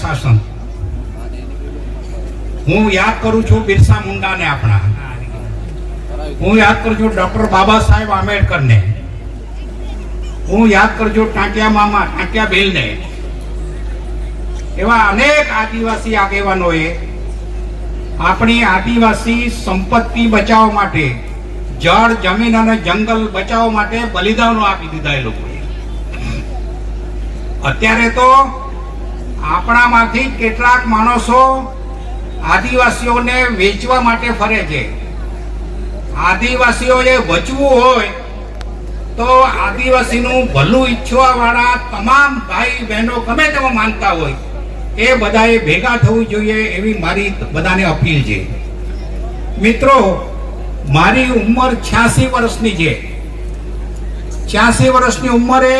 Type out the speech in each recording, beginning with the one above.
શાસન હું યાદ કરું છું બિરસા મુંડાને આપણા. હું યાદ કરું છું ડોક્ટર બાબા સાહેબ આંબેડકરને. હું યાદ કરું છું ટાંટિયા મામા, ટાંટિયા બેલને એવા અનેક આદિવાસી આગેવાનોએ આપણી આદિવાસી સંપત્તિ બચાવવા માટે, જળ, જમીન અને જંગલ બચાવવા માટે બલિદાનો આપી દીધા એ લોકોએ. અત્યારે તો આપણામાંથી કેટલાક માણસો આદિવાસીઓને વેચવા માટે ફરે છે. આદિવાસીઓએ બચવું હોય તો આદિવાસીનું ભલું ઈચ્છવા વાળા તમામ ભાઈ બહેનો ગમે તેમાં માનતા હોય, એ બધાએ ભેગા થવું જોઈએ એવી મારી બધાને અપીલ છે. મિત્રો, મારી ઉંમર છ્યાસી વર્ષની છે. છ્યાસી વર્ષની ઉંમરે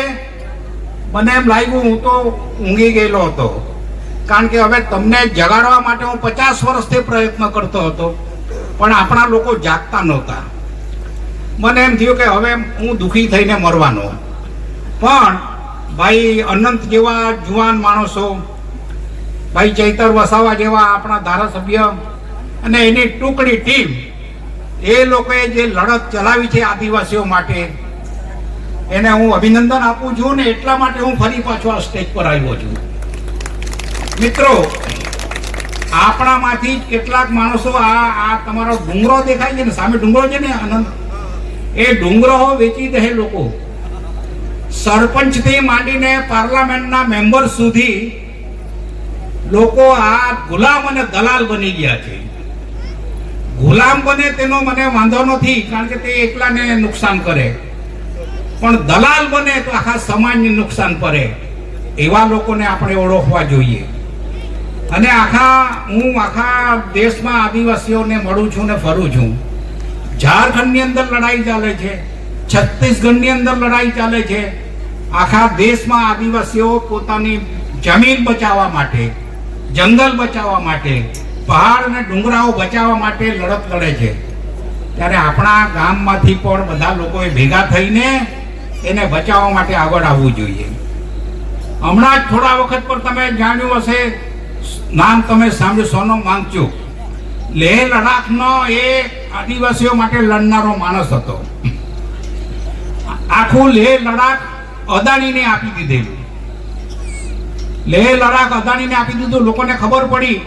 મને એમ લાગ્યું, હું તો ઊંઘી ગયેલો હતો. કારણ કે હવે તમને જગાડવા માટે હું પચાસ વર્ષથી પ્રયત્ન કરતો હતો, પણ આપણા લોકો જાગતા નહોતા. મને એમ થયું કે હવે હું દુઃખી થઈને મરવાનો. પણ ભાઈ, અનંત જેવા જુવાન માણસો, ભાઈ ચૈતર વસાવા જેવા આપણા ધારાસભ્ય અને એની ટુકડી ટીમ, એ લોકોએ જે લડત ચલાવી છે આદિવાસીઓ માટે એને હું અભિનંદન આપું છું ને એટલા માટે હું ફરી પાછો આ સ્ટેજ પર આવ્યો છું. મિત્રો, આપણામાંથી કેટલાક માણસો આ આ તમારો ડુંગરો દેખાય છે ને, સામે ડુંગરો છે ને આનંદ એ ડુંગરો વેચી દે લોકો. સરપંચથી માંડીને પાર્લામેન્ટના મેમ્બર સુધી લોકો આ ગુલામ અને દલાલ બની ગયા છે. ગુલામ બને તેનો મને વાંધો નથી, કારણ કે તે એકલાને નુકસાન કરે. પણ દલાલ બને તો આખા સમાજને નુકસાન પડે. એવા લોકોને આપણે ઓળખવા જોઈએ. અને આખા, હું આખા દેશમાં આદિવાસીઓને મળું છું ને ફરું છું. ઝારખંડની અંદર લડાઈ ચાલે છે. છત્તીસગઢની અંદર લડાઈ ચાલે છે. આખા દેશમાં આદિવાસીઓ પોતાની જમીન બચાવવા માટે, જંગલ બચાવવા માટે, પહાડ અને ડુંગરાઓ બચાવવા માટે લડત લડે છે. ત્યારે આપણા ગામમાંથી પણ બધા લોકોએ ભેગા થઈને એને બચાવવા માટે આગળ આવવું જોઈએ. હમણાં જ થોડા વખત પર તમે જાણ્યું હશે, નામ તમે સાંભળ્યું, સોનો માંગચુક લેહ લડાખનો એ આદિવાસીઓ માટે લડનારો માણસ હતો. આખું લેહ લડાખ અદાણીને આપી દીધેલું. લેહ લડાખ અદાણીને આપી દીધું, લોકોને ખબર પડી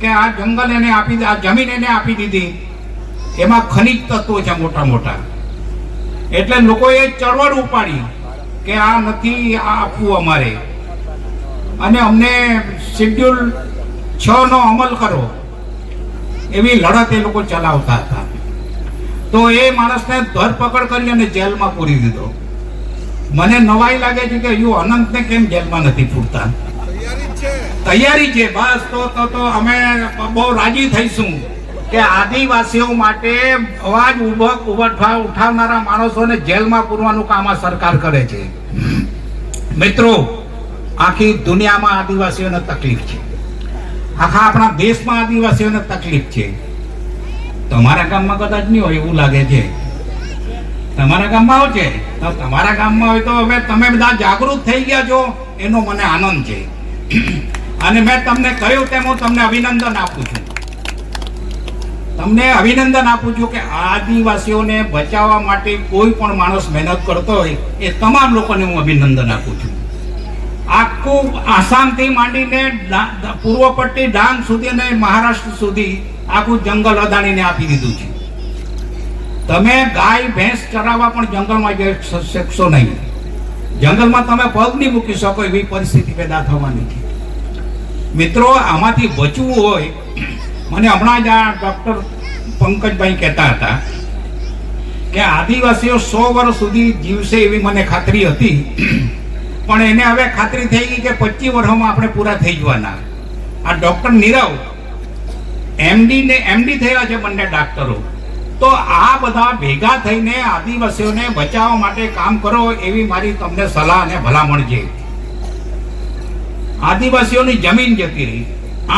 કે આ જંગલ એને આપી, આ જમીન એને આપી દીધી. એમાં ખનિજ તત્વો છે મોટા મોટા એટલે લોકોએ ચળવળ ઉપાડી કે આ નથી આ આપવું અમારે. અને અમને શેડ્યુલ છ નો અમલ કરો. એવી લડત એ લોકો ચલાવતા હતા. તો એ માણસને ધરપકડ કરી અને જેલમાં પૂરી દીધો. મને નવાઈ લાગે છે કે યુ અનંતને કેમ જેલમાં નથી પૂરતા? તૈયારી છે બસ. તો તો તો અમે બહુ રાજી થઈશું. કે આદિવાસીઓ માટે અવાજ ઊભો ઉઠાવનારા માણસોને જેલમાં પૂરવાનું કામ આ સરકાર કરે છે. મિત્રો, આખી દુનિયામાં આદિવાસીઓને તકલીફ છે. આખા આપણા દેશમાં આદિવાસીઓને તકલીફ છે. તમારા ગામમાં કદાચ નહીં હોય એવું લાગે છે. તમારા ગામમાં હોય છે? તો તમારા ગામમાં હોય તો હવે તમે બધા જાગૃત થઈ ગયા છો. એનો મને આનંદ છે. અને મેં તમને કહ્યું તેમ હું તમને અભિનંદન આપું છું. તમને અભિનંદન આપું છું કે આદિવાસીઓને બચાવવા માટે કોઈ પણ માણસ મહેનત કરતો હોય એ તમામ લોકોને હું અભિનંદન આપું છું. આખું આસામથી માંડીને પૂર્વ પટ્ટી ડાંગ સુધી અને મહારાષ્ટ્ર સુધી આખું જંગલ અદાણીને આપી દીધું છે. તમે ગાય, ભેંસ ચરાવવા પણ જંગલમાં જઈ શકશો નહીં. જંગલમાં તમે પગ નહીં મૂકી શકો એવી પરિસ્થિતિ પેદા થવાની છે. મિત્રો, આમાંથી બચવું હોય મને હમણાં જ આ ડૉક્ટર પંકજભાઈ કહેતા હતા કે આદિવાસીઓ સો વર્ષ સુધી જીવશે એવી મને ખાતરી હતી. પણ એને હવે ખાતરી થઈ ગઈ કે પચીસ વર્ષોમાં આપણે પૂરા થઈ જવાના. આ ડૉક્ટર નીરવ એમડી ને એમડી થયા છે બંને ડાક્ટરો. તો આ બધા ભેગા થઈને આદિવાસીઓને બચાવવા માટે કામ કરો એવી મારી તમને સલાહ અને ભલામણ છે. આદિવાસીઓની જમીન જતી રહી.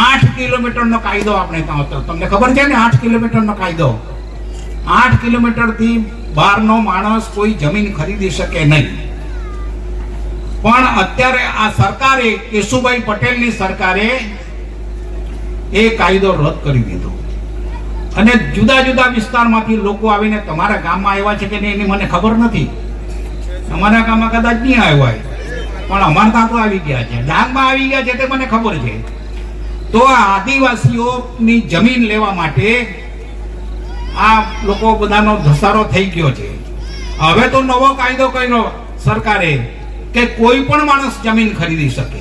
આઠ કિલોમીટરનો કાયદો આપણે ત્યાં હતો તમને ખબર છે ને આઠ કિલોમીટરનો કાયદો? આઠ કિલોમીટરથી બહારનો માણસ કોઈ જમીન ખરીદી શકે નહીં. પણ અત્યારે આ સરકારે, કેશુભાઈ પટેલની સરકારે એ કાયદો રદ કરી દીધો. અને જુદા જુદા વિસ્તારમાંથી લોકો આવીને તમારા ગામમાં આવ્યા છે કે નહીં, એની મને ખબર નથી. અમારા ગામમાં કદાચ નહીં આવ્યા પણ અમારા ત્યાં તો આવી ગયા છે. ડાંગમાં આવી ગયા છે તે મને ખબર છે. તો આ આદિવાસીઓની જમીન લેવા માટે આ લોકો બધાનો ધસારો થઈ ગયો છે. હવે તો નવો કાયદો કર્યો સરકારે કે કોઈ પણ માણસ જમીન ખરીદી શકે.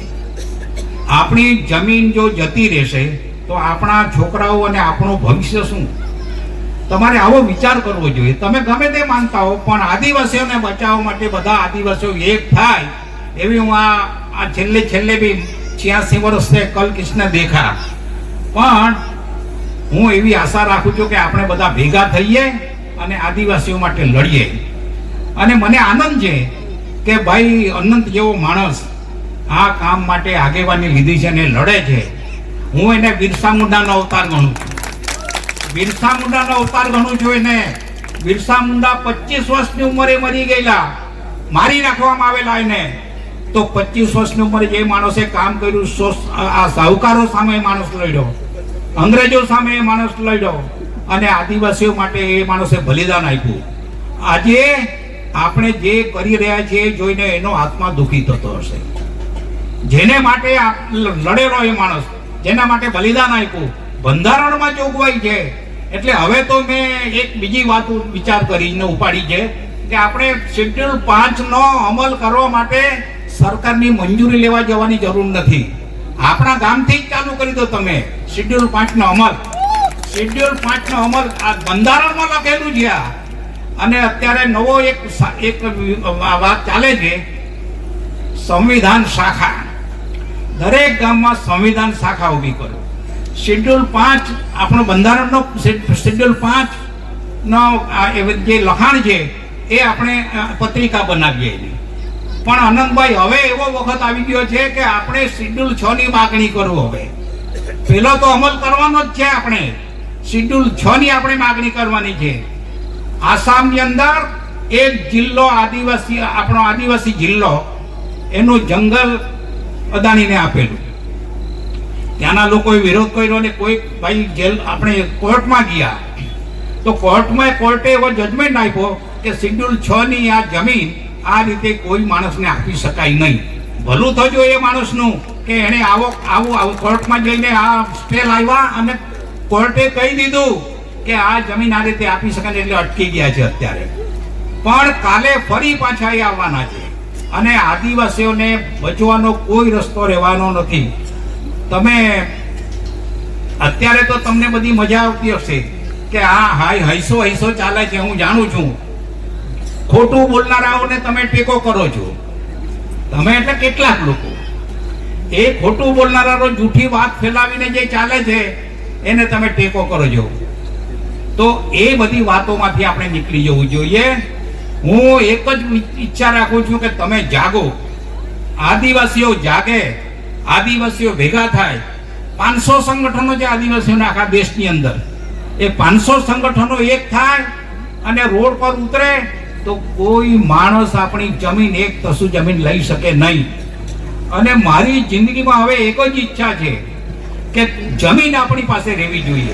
આપણી જમીન જો જતી રહેશે તો આપણા છોકરાઓ અને આપણું ભવિષ્ય શું? તમારે આવો વિચાર કરવો જોઈએ. તમે ગમે તે માનતા હો, પણ આદિવાસીઓને બચાવવા માટે બધા આદિવાસીઓ એક થાય. એવી હું આ આ છેલ્લે છેલ્લે બી છ્યાસી વર્ષે કલ દેખા. પણ હું એવી આશા રાખું છું કે આપણે બધા ભેગા થઈએ અને આદિવાસીઓ માટે લડીએ. અને મને આનંદ છે કે ભાઈ અનંત જેવો માણસ આ કામ માટે આગેવાની લીધી છે અને લડે છે. હું એને બિરસા મુંડાનો અવતાર ગણું છું. બિરસા મુંડાનો અવતાર ગણું છું એને. બિરસા મુંડા પચીસ વર્ષની ઉંમરે મરી ગયેલા. મારી નાખવામાં આવેલા એને. તો પચીસ વર્ષની ઉંમરે જે માણસે કામ કર્યું આ સાહુકારો સામે માણસ લડ્યો, અંગ્રેજો સામે માણસ લડ્યો, અને આદિવાસીઓ માટે એ માણસે બલિદાન આપ્યું. આજે આપણે જે કરી રહ્યા છીએ જોઈને એનો આત્મા દુઃખી થતો હશે. જેને માટે લડેલો એ માણસ, જેના માટે બલિદાન આપ્યું, બંધારણમાં જોગવાઈ છે. એટલે હવે તો મેં એક બીજી વાત વિચાર કરીને ઉપાડી છે કે આપણે શેડ્યુલ પાંચ નો અમલ કરવા માટે સરકારની મંજૂરી લેવા જવાની જરૂર નથી. આપણા ગામથી જ ચાલુ કરી દો તમે. શેડ્યુલ પાંચ નો અમલ. શેડ્યુલ પાંચ નો અમલ આ બંધારણમાં લખેલું છે અને અત્યારે નવો એક એક વાત ચાલે છે. સંવિધાન શાખા. દરેક ગામમાં સંવિધાન શાખા ઊભી કરો. શેડ્યુલ પાંચ, આપણો બંધારણનો શેડ્યુલ પાંચ નો જે લખાણ છે, એ આપણે પત્રિકા બનાવીએ એની પણ અનંતભાઈ હવે એવો વખત આવી ગયો છે કે આપણે શિડ્યુલ છ ની માગણી કરવું હવે. પેલો તો અમલ કરવાનો જ છે આપણે. શિડ્યુલ છ ની આપણે માગણી કરવાની છે. આસામની અંદર એક જિલ્લો આદિવાસી, આપણો આદિવાસી જિલ્લો, એનું જંગલ અદાણીને આપેલું. ત્યાંના લોકોએ વિરોધ કર્યો ને કોઈ ભાઈ જેલ, આપણે કોર્ટમાં ગયા. તો કોર્ટમાં કોર્ટે એવો જજમેન્ટ આપ્યો કે શિડ્યુલ છ ની આ જમીન આ રીતે કોઈ માણસને આપી શકાય નહીં. ભલું થજો એ માણસનું કે એણે આવો આવું આવું કોર્ટમાં જઈને આ સ્ટે લાવ્યા અને કોર્ટે કહી દીધું કે આ જમીન આ રીતે આપી શકાય એટલે અટકી ગયા છે અત્યારે. પણ કાલે ફરી પાછા એ આવવાના છે. અને આદિવાસીઓને બચવાનો કોઈ રસ્તો રહેવાનો નથી. તમે અત્યારે તો તમને બધી મજા આવતી હશે કે હા હાય હૈસો હૈસો ચાલે છે, હું જાણું છું. ખોટું બોલનારાઓને તમે ટેકો કરો છો. તમે એટલે કેટલાક લોકો. એ ખોટું બોલનારાઓ જૂઠી વાત ફેલાવીને જે ચાલે છે, એને તમે ટેકો કરો છો. તો એ બધી વાતોમાંથી આપણે નીકળી જવું જોઈએ. હું એક જ ઈચ્છા રાખું છું કે તમે જાગો. આદિવાસીઓ જાગે, આદિવાસીઓ ભેગા થાય. પાંચસો સંગઠનો છે આદિવાસીઓના આખા દેશની અંદર. એ પાંચસો સંગઠનો એક થાય અને રોડ પર ઉતરે તો કોઈ માણસ આપણી જમીન એક તસુ જમીન લઈ શકે નહીં. અને મારી જિંદગીમાં હવે એક જ ઈચ્છા છે કે જમીન આપણી પાસે રહેવી જોઈએ.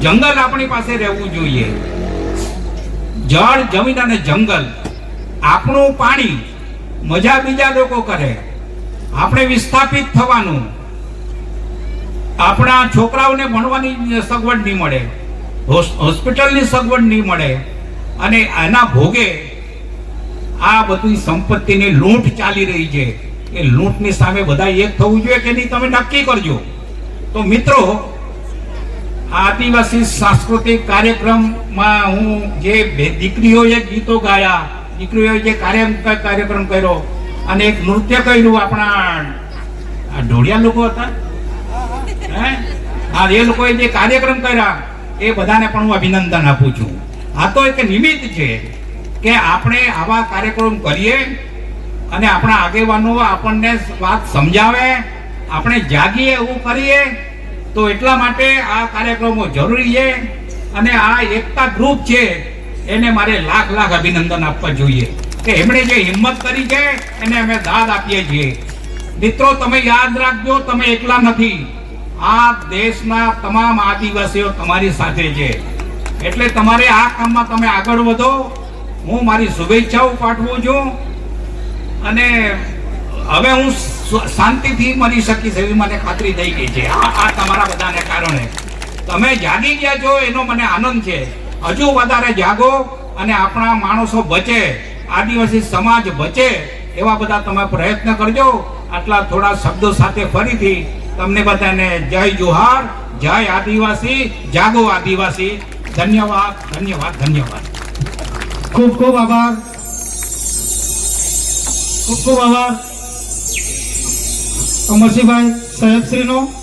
જંગલ આપણી પાસે રહેવું જોઈએ. જળ, જમીન અને જંગલ આપણું પાણી મજા બીજા લોકો કરે. આપણે વિસ્થાપિત થવાનું. આપણા છોકરાઓને ભણવાની સગવડ નહીં મળે. હોસ્પિટલની સગવડ નહીં મળે. અને આના ભોગે આ બધી સંપત્તિની લૂંટ ચાલી રહી છે. એ લૂંટની સામે બધા એક થવું જોઈએ કે નહીં, તમે નક્કી કરજો. તો મિત્રો, આદિવાસી સાંસ્કૃતિક કાર્યક્રમમાં હું જે બે- દીકરીઓએ ગીતો ગાયા, દીકરીઓએ જે કાર્ય કાર્યક્રમ કર્યો અને એક નૃત્ય કર્યું આપણા, આ ઢોળિયા લોકો હતા? હે? આ એ લોકોએ જે કાર્યક્રમ કર્યા, એ બધાને પણ હું અભિનંદન આપું છું. આ તો એક નિમિત્ત છે કે આપણે આવા કાર્યક્રમ કરીએ અને આપણા આગેવાનો આપણને વાત સમજાવે, આપણે જાગીએ એવું કરીએ, તો એટલા માટે આ કાર્યક્રમો જરૂરી છે અને આ એકતા ગ્રુપ છે એને મારે લાખ લાખ અભિનંદન આપવા જોઈએ કે એમણે જે હિંમત કરી છે એને અમે દાદ આપીએ છીએ. મિત્રો, તમે યાદ રાખજો, તમે એકલા નથી. આ દેશના તમામ આદિવાસીઓ તમારી સાથે છે. એટલે તમારે આ કામમાં તમે આગળ વધો. હું મારી શુભેચ્છાઓ પાઠવું છું. અને હવે હું શાંતિથી મરી શકીશ એવી મને ખાતરી થઈ ગઈ છે. આ તમારા બધાને કારણે. તમે જાગી ગયા છો એનો મને આનંદ છે. હજુ વધારે જાગો અને આપણા માણસો બચે. આદિવાસી સમાજ બચે એવા બધા તમે પ્રયત્ન કરજો. આટલા થોડા શબ્દો સાથે ફરીથી તમને બધાને જય જોહાર, જય આદિવાસી, જાગો આદિવાસી. ધન્યવાદ ધન્યવાદ ધન્યવાદ. ખૂબ ખૂબ આભાર. ખૂબ ખૂબ આભાર. અમરસિંહભાઈ સાહેબશ્રીનો.